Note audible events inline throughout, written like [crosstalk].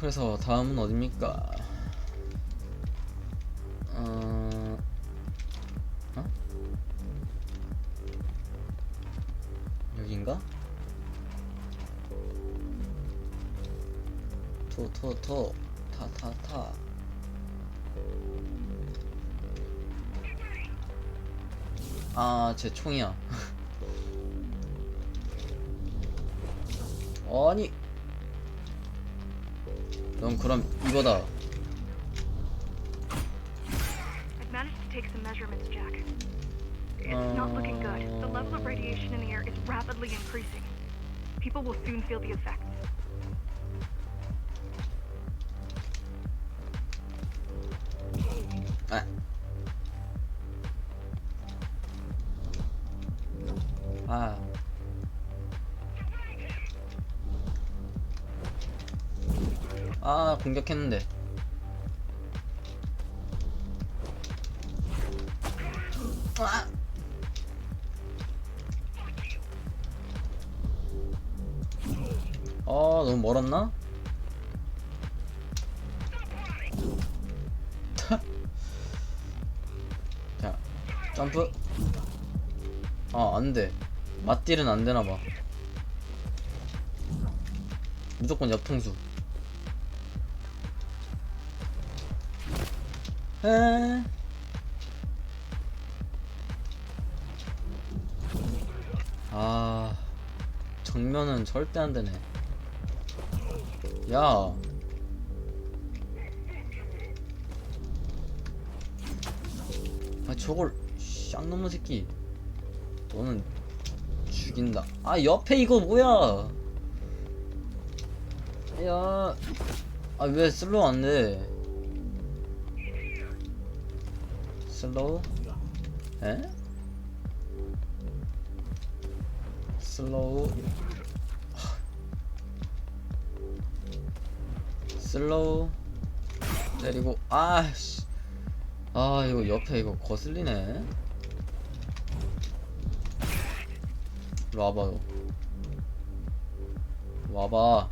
그래서 다음은 어딥니까? 어... 어? 여긴가? 토, 토, 토. 타, 타, 타. 아, 제 총이야. [laughs] 아니. 넌 그럼 이거다. I've managed to take some measurements, Jack. It's not looking good. The level of radiation in the air is rapidly increasing. People will soon feel the effects. 아. 아. 아, 공격했는데. 아. 아, 너무 멀었나? [laughs] 자, 점프. 아, 안 돼. 맞딜은 안 되나 봐. 무조건 옆통수. 에. 아, 정면은 절대 안 되네. 야. 아 저걸 쌍놈의 새끼 너는 죽인다 아 옆에 이거 뭐야 야 아 왜 슬로우 안돼 슬로우 에? 슬로우 하. 슬로우 때리고 아씨. 아 이거 옆에 이거 거슬리네. 일로 와봐 너 와봐.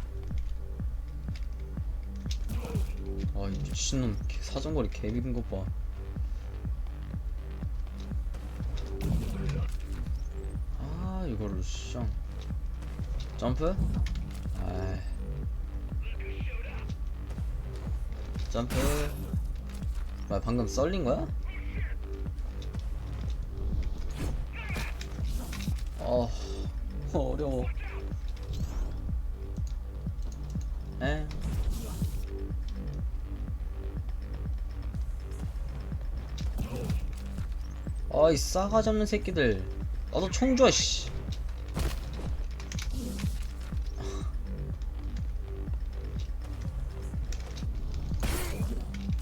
아이 미친놈 개- 사정거리 개비빈 것봐 이거를 쌍 점프? 아이 점프 뭐야 방금 썰린 거야? 어 어려워 에? 아이 싸가지 없는 새끼들 나도 총 줘, 씨.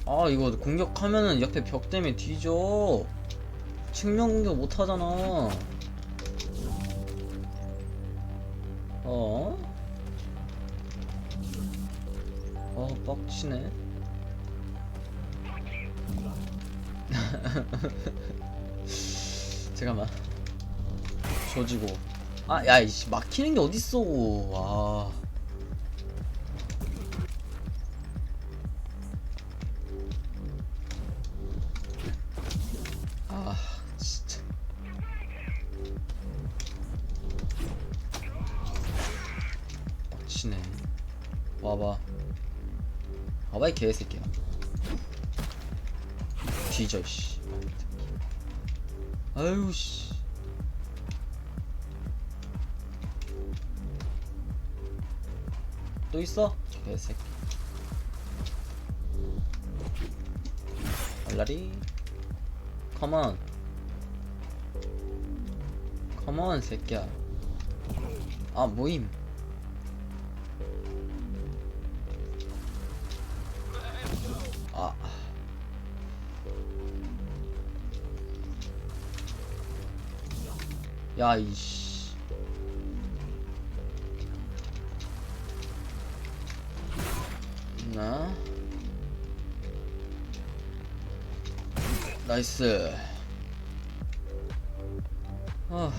아 이거 공격하면은 옆에 벽 때문에 뒤져. 측면 공격 못 하잖아. 어? 어 뻑치네. [laughs] 잠깐만. 조지고. 아야 막히는 게 어딨어. 와 개새끼야. 뒤져 씨. 아유 씨. 또 있어? 개새끼. 얼라리? 컴온 컴온 새끼야. 아 모임 야, 이씨. 나. 나이스. 어.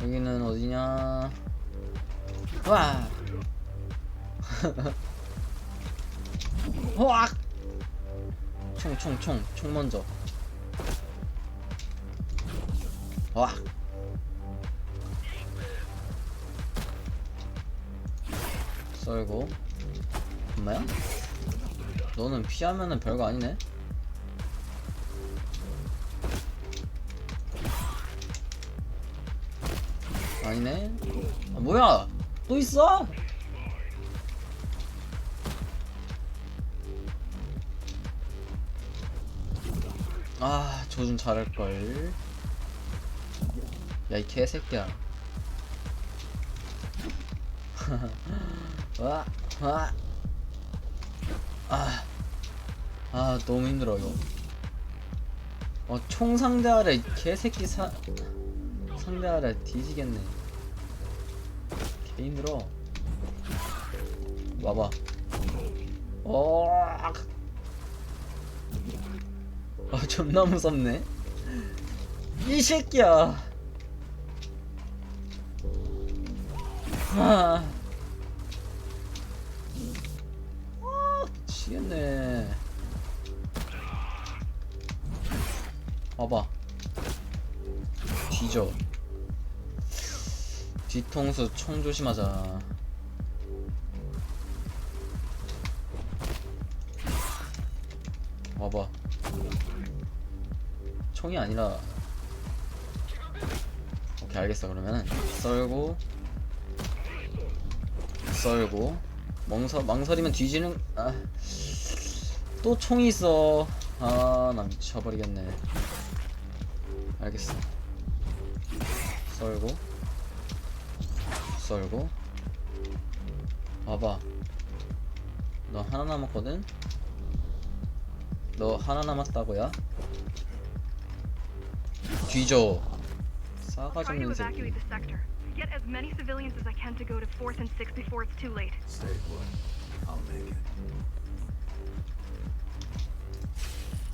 여기는 어디냐? 와. [laughs] 호악 총총총 총 먼저 호악 썰고. 엄마야? 너는 피하면은 별거 아니네. 아니네. 아 뭐야? 또 있어? 아 조준 잘할걸 야 이 개새끼야. [laughs] 와, 와. 아, 아 너무 힘들어 이거. 어, 총 상대하래 이 개새끼 사 상대하래 뒤지겠네. 개 힘들어. 와봐. 어, 아 [laughs] 존나 무섭네. 이 새끼야 아, 아 미치겠네. 와봐. 뒤져. 뒤통수 총 조심하자. 와봐. 총이 아니라. 오케이 알겠어. 그러면은 썰고 썰고. 멍서 망설이면 뒤지는 아, 또 총이 있어. 아 나 미쳐버리겠네. 알겠어. 썰고. 썰고. 봐봐. 너 하나 남았거든? 너 하나 남았다고야 뒤져. 싸가지 없는 새끼. Get as many civilians as I can to go to 4th and 6th before it's too late. Stay put. I'll make it.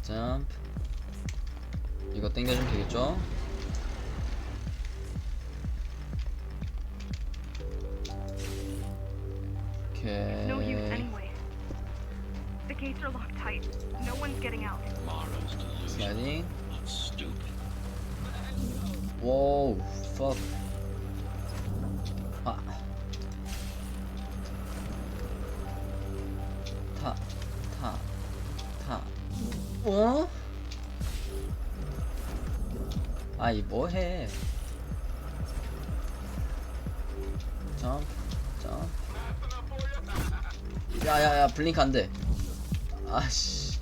점프 이거 땡겨주면 되겠죠? It's no use 오케이 anyway. The gates are locked tight. No one's getting out. Mara's delusion. 슬라이딩 Stupid. 와우 fuck 아이 뭐해? 점프. 야야야 블링크 안 돼. 아씨.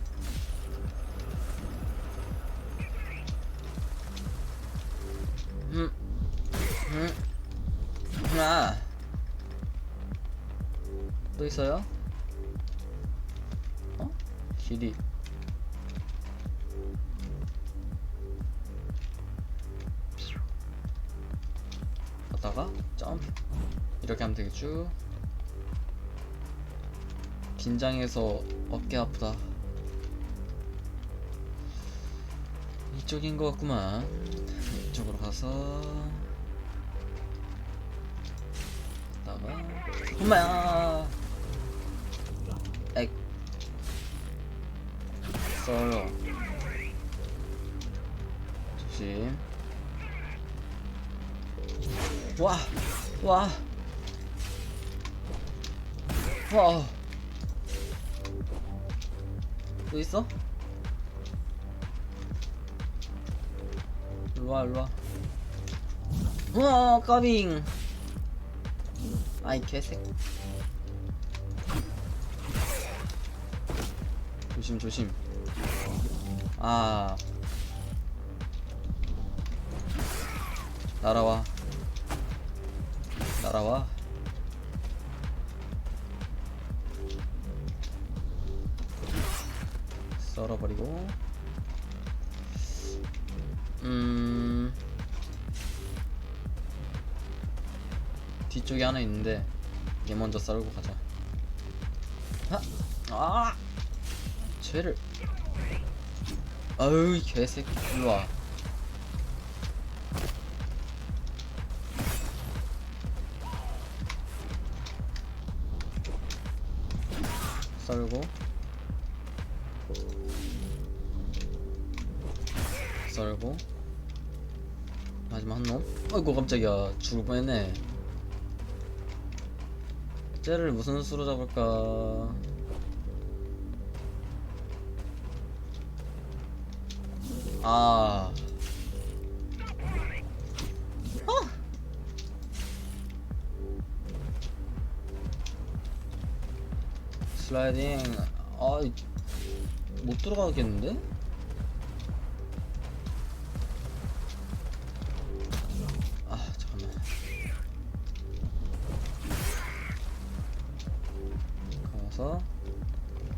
음, 음, 아. 또 있어요? 어? 길이. 갔다가 점프. 이렇게 하면 되겠죠? 긴장해서 어깨 아프다. 이쪽인 것 같구만. 이쪽으로 가서. 갔다가. 엄마야! 액 썰어 조심 와, 와, 와. 또 있어? 일로와, 일로와. 우와, 까빙. 아이, 개색. 조심, 조심. 아. 날아와. 날아와. 썰어버리고. 음. 뒤쪽에 하나 있는데 얘 먼저 썰고 가자. 아, 아, 쟤를. 아유 이 개새끼 일로 와. 썰고. 썰고. 마지막 한 놈? 아이고 깜짝이야. 죽을 뻔했네. 쟤를 무슨 수로 잡을까? 아 슬라이딩 아못 들어가겠는데? 아 잠깐만 가서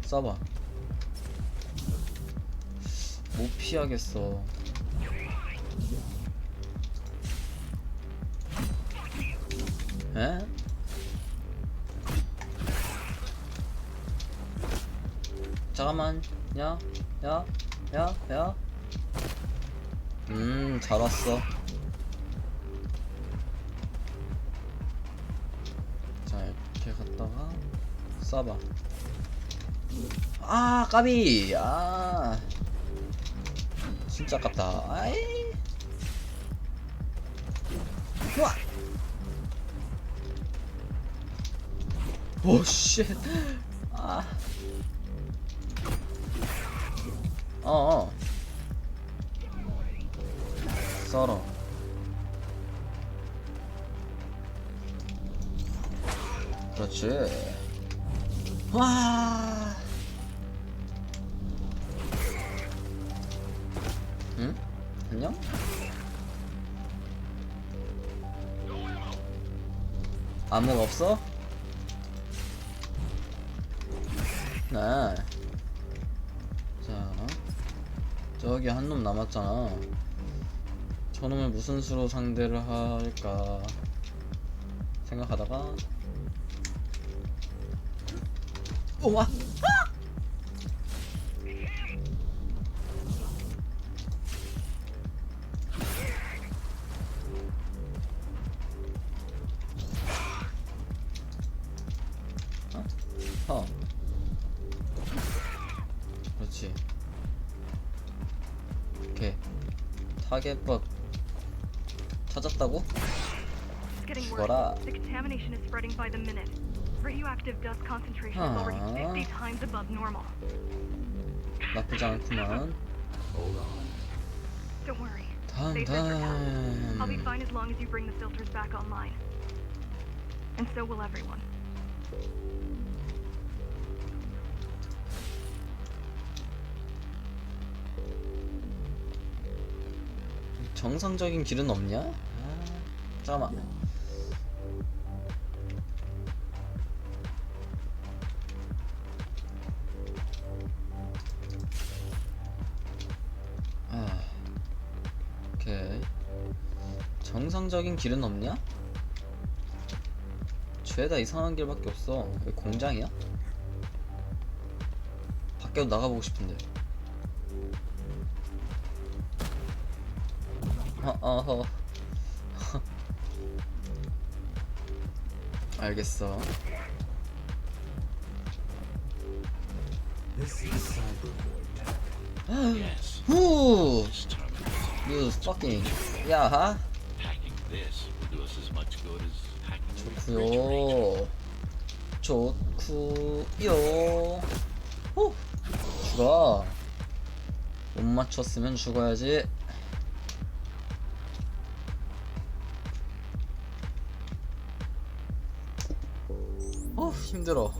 쏴봐 못 피하겠어 에? 잠깐만 야, 야, 야, 야. 음, 잘 왔어. 자, 이렇게 갔다가 쏴봐. 아, 까비. 아, 진짜 아깝다. 아이. 좋아. 오, 쉣. 아. 어, 어. 썰어. 그렇지. 와. 응? 안녕? 암흑 없어? 네. 자, 저기 한 놈 남았잖아. 저놈을 무슨 수로 상대를 할까 생각하다가 우와! 타겟법 찾았다고? It's getting worse. 죽어라. The contamination is spreading by the minute. Radioactive dust concentration is already Ah. 50 times above normal. 나쁘지 않구만. Hold on. Don't worry. They said your task. I'll be 단단. fine as long as you bring the filters back online. And so will everyone. 정상적인 길은 없냐? 아, 잠깐만. 아, 오케이. 정상적인 길은 없냐? 죄다 이상한 길밖에 없어. 왜 공장이야? 밖에도 나가보고 싶은데. 어, 어허. 알겠어. 후! You. 야하? 좋구요. 좋구요. 후! 죽어. 못 맞췄으면 죽어야지. 힘들어.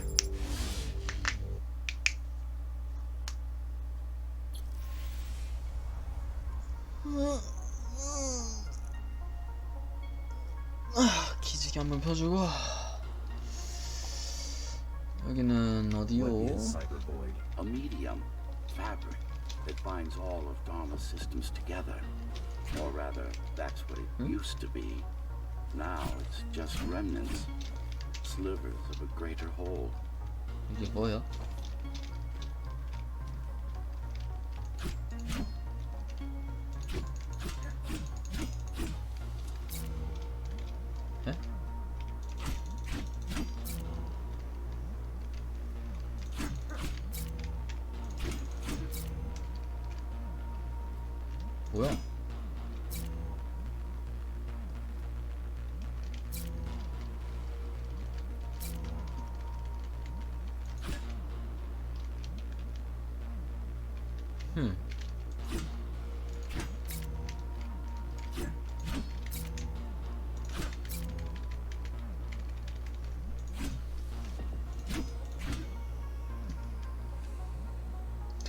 아, 기지개 한번 펴주고. 여기는 What 어디요? is Cyberboy? a medium, fabric, that binds all of Dharma's systems together. Or rather, that's what it Hmm? used to be. Now it's just remnants, slivers of a greater whole. 이게 뭐야?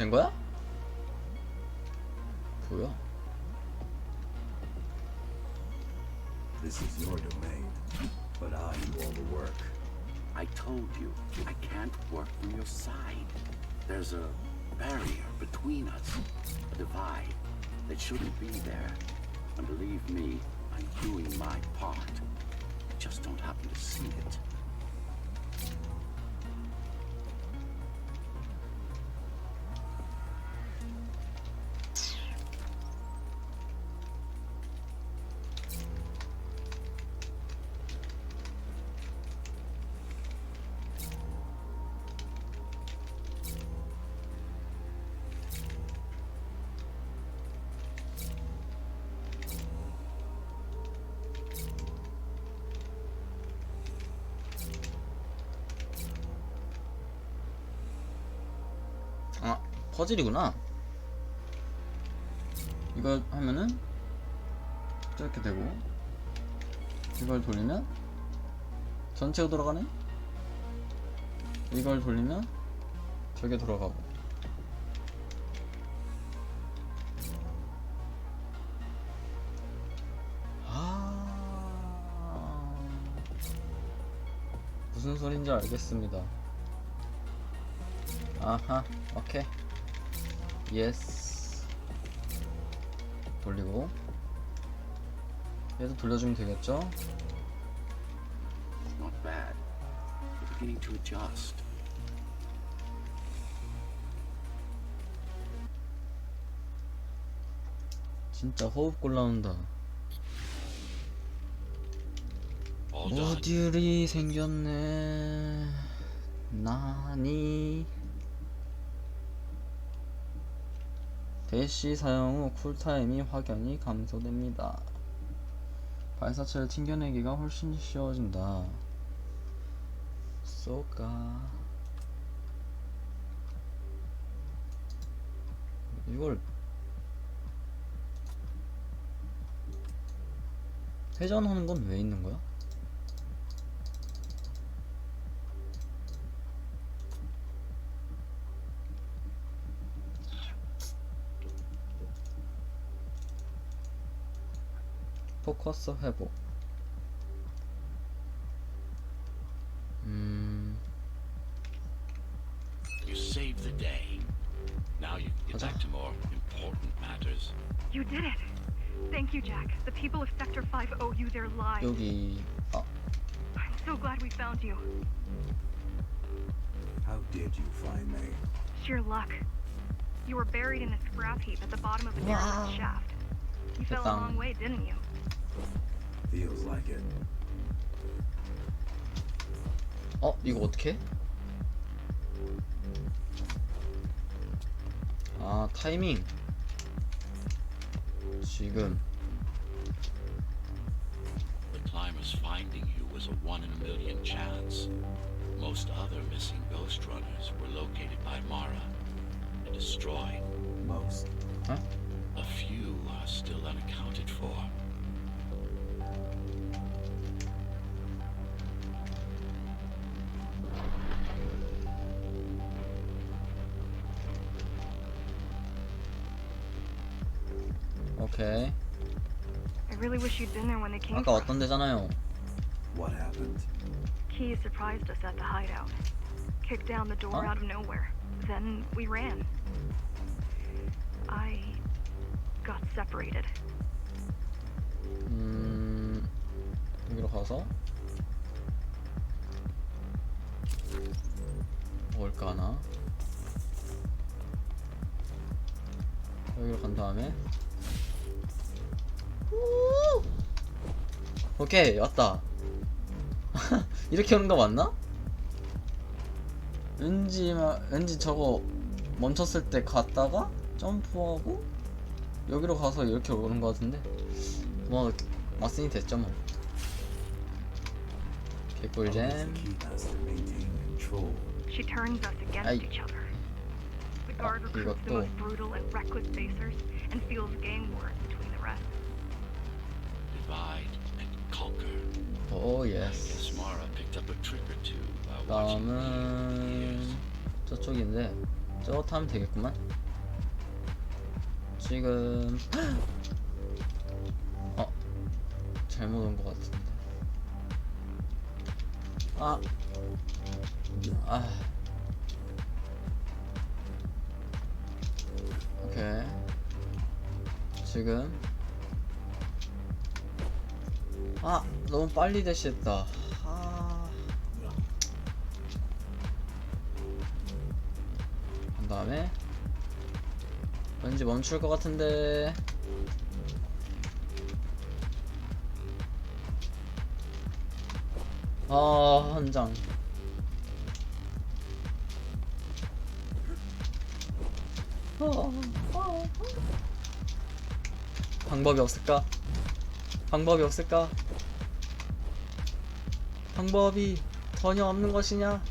된 거야? 뭐야? This is your domain, but I do all the work. I told you, I can't work from your side. There's a barrier between us, a divide that shouldn't be there. And believe me, I'm doing my part. I just don't happen to see it. 퍼즐이구나. 이걸 하면은 저렇게 되고 이걸 돌리면 전체가 돌아가네? 이걸 돌리면 저게 돌아가고. 아. 무슨 소린지 알겠습니다. 아하 오케이 예스 돌리고 얘도 돌려주면 되겠죠? Not bad. We're beginning to adjust. 진짜 호흡골 나온다. 모듈이 생겼네 나니 대시 사용 후 쿨타임이 확연히 감소됩니다. 발사체를 튕겨내기가 훨씬 쉬워진다. 쏘까. 이걸 회전하는 건 왜 있는 거야? 포커스 회복. 음, You saved the day. Now you can get 가자. back to more important matters. You did it! Thank you, Jack. The people of Sector 5 owe you their lives. 여기 아, I'm so glad we found you. How did you find me? Sheer luck. You were buried in a scrap heap at the bottom of a Wow. derelict shaft. You fell a 됐다. long way, didn't you? Feels like it. 어 이거 어떻게? 아 타이밍. 지금 The climber's finding you was a one in a million chance. Most other missing ghost runners were located by Mara and destroyed. Most. A few are still unaccounted for. 오케이. I really wish you'd been there when they came 아까 for us. 어떤 데잖아요. What happened? Key surprised us at the hideout. Kicked down the door Huh? out of nowhere. Then we ran. I got separated. 음 여기로 가서 뭘까 하나? 여기로 간 다음에 우! 오케이 왔다. 이렇게 오는 거 맞나? 왠지 마, 왠지 저거 멈췄을 때 갔다가 점프하고 여기로 가서 이렇게 오는 거 같은데 뭐 왔으니 됐죠 뭐 개꿀잼 the keymaster maintain control? She turns us against Aye. each other. The guard Ah, recruits the 이것도. most brutal and reckless facers and fields gang wars over the years. 다음은 저쪽인데 저거 타면 되겠구만 지금 [gasps] 어 잘못 온 것 같은데 아 아. 오케이 지금 아 너무 빨리 대시했다 아. 그 다음에 왠지 멈출 것 같은데 아 한장 방법이 없을까? 방법이 없을까? 방법이 전혀 없는 것이냐?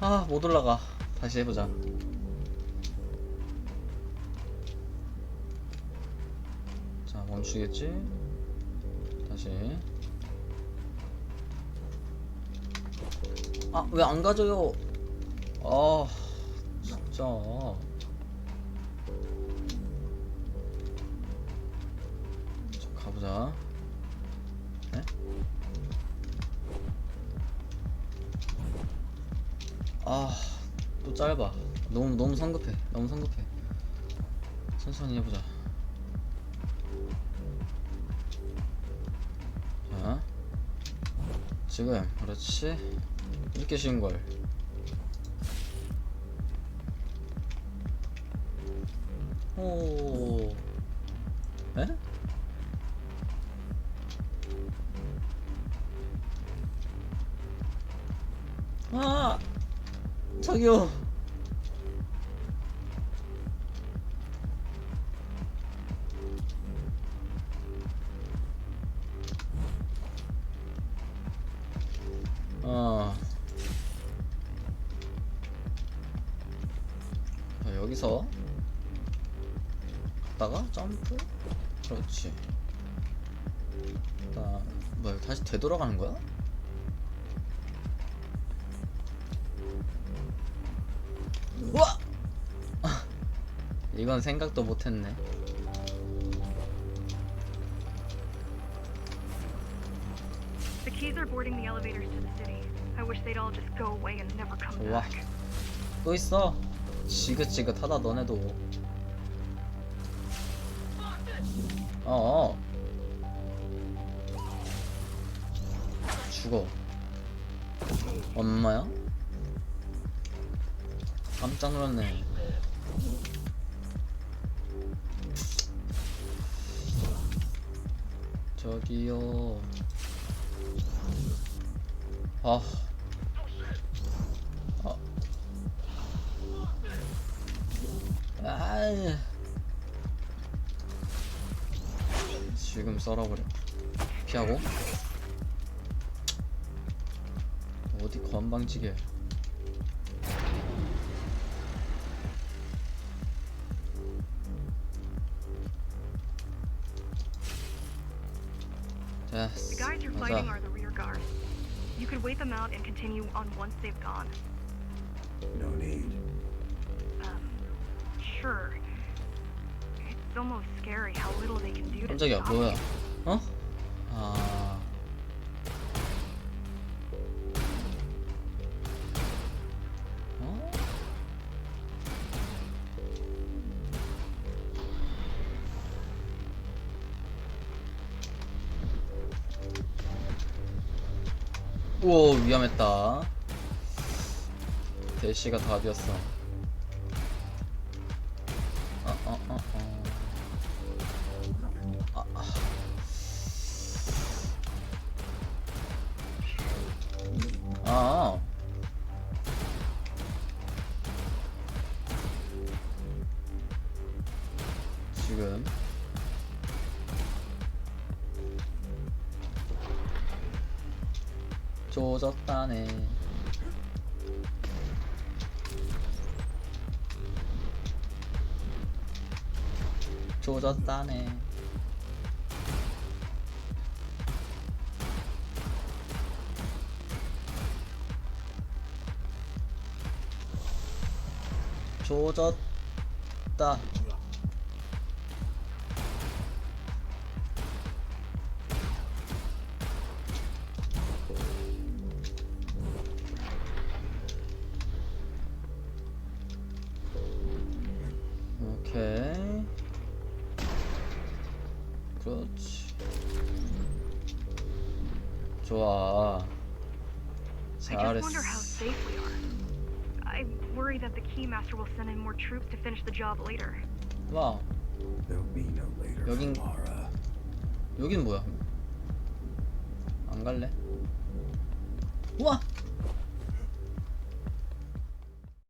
아, 못 올라가. 다시 해보자. 자, 멈추겠지? 다시. 아, 왜 안 가져요? 아, 진짜. 보자. 네? 아, 또 짧아. 너무 너무 성급해. 너무 성급해. 천천히 해보자. 자, 지금 그렇지. 이렇게 쉬운 걸. 오, 에? 아, 저기요. 어. 자, 여기서 갔다가 점프. 그렇지. 나 뭐야 다시 되돌아가는 거야? 우와! 아, 이건 생각도 못했네. The keys are boarding the elevators to the city. I wish they'd all just go away and never come 좋아. back. 또 있어. 지긋지긋하다 너네도. 어. 죽어. 엄마야? 깜짝 놀랐네. 저기요. 아. 아. 아. 지금 썰어버려. 피하고. 어디 건방지게. could wait them out and continue on once they've gone. No need. Um, sure. It's almost scary how little they can do to 깜짝이야, stop 뭐야? you. 오 위험했다. 대시가 답이었어. 어, 조졌다네. 조졌다 job later. 와 There'll be no later for 여긴- Mara. 여긴 뭐야